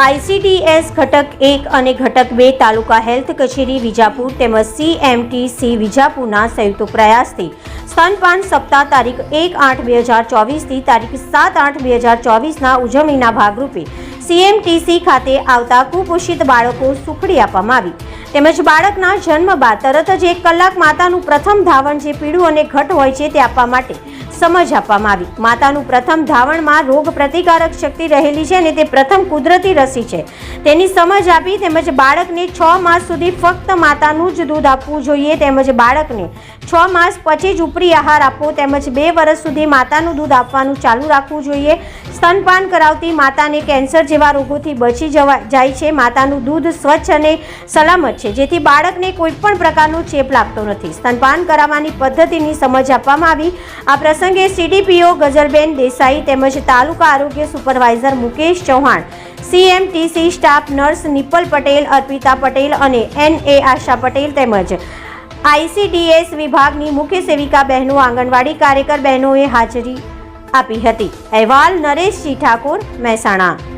ICDS ઘટક એક અને ઘટક બે તાલુકા હેલ્થ કચેરી વિજાપુર તેમજ સીએમટીસી વિજાપુરના સંયુક્ત પ્રયાસથી સ્તનપાન સપ્તાહ તારીખ એક આઠ બે હજાર ચોવીસથી તારીખ સાત આઠ બે હજાર ચોવીસના ઉજવણીના ભાગરૂપે સીએમટીસી ખાતે આવતા કુપોષિત બાળકો સુખડી આપવામાં આવી. તેમજ બાળકના જન્મ બાદ તરત જ એક કલાક માતાનું પ્રથમ ધાવણ જે પીળું અને ઘટ હોય છે તે આપવા માટે સમજ આપવામાં આવી. માતાનું પ્રથમ ધાવણમાં રોગ પ્રતિકારક શક્તિ રહેલી છે અને તે પ્રથમ કુદરતી રસી છે. તેની સમજ આપી તેમજ બાળકને છ માસ સુધી ફક્ત માતાનું જ દૂધ આપવું જોઈએ તેમજ બાળકને છ માસ પછી જ ઉપરી આહાર આપવો તેમજ બે વર્ષ સુધી માતાનું દૂધ આપવાનું ચાલુ રાખવું જોઈએ. સ્તનપાન કરાવતી માતાને કેન્સર જેવા રોગોથી બચી જવા જાય છે. માતાનું દૂધ સ્વચ્છ અને સલામત છે, જેથી બાળકને કોઈ પણ પ્રકારનો ચેપ લાગતો નથી. સ્તનપાન કરાવવાની પદ્ધતિની સમજ આપવામાં આવી. આ પ્રસંગે સીડીપીઓ ગઝલબેન દેસાઈ તેમજ તાલુકા આરોગ્ય supervisor Mukesh Chauhan CMTC staff nurse Nipal Patel, Arpita Patel અને એનએ આશા પટેલ તેમજ આઈસીડીએસ વિભાગની મુખ્ય સેવિકા બહેનો, આંગણવાડી કાર્યકર બહેનોએ હાજરી આપી હતી. અહેવાલ નરેશજી ઠાકોર, મહેસાણા.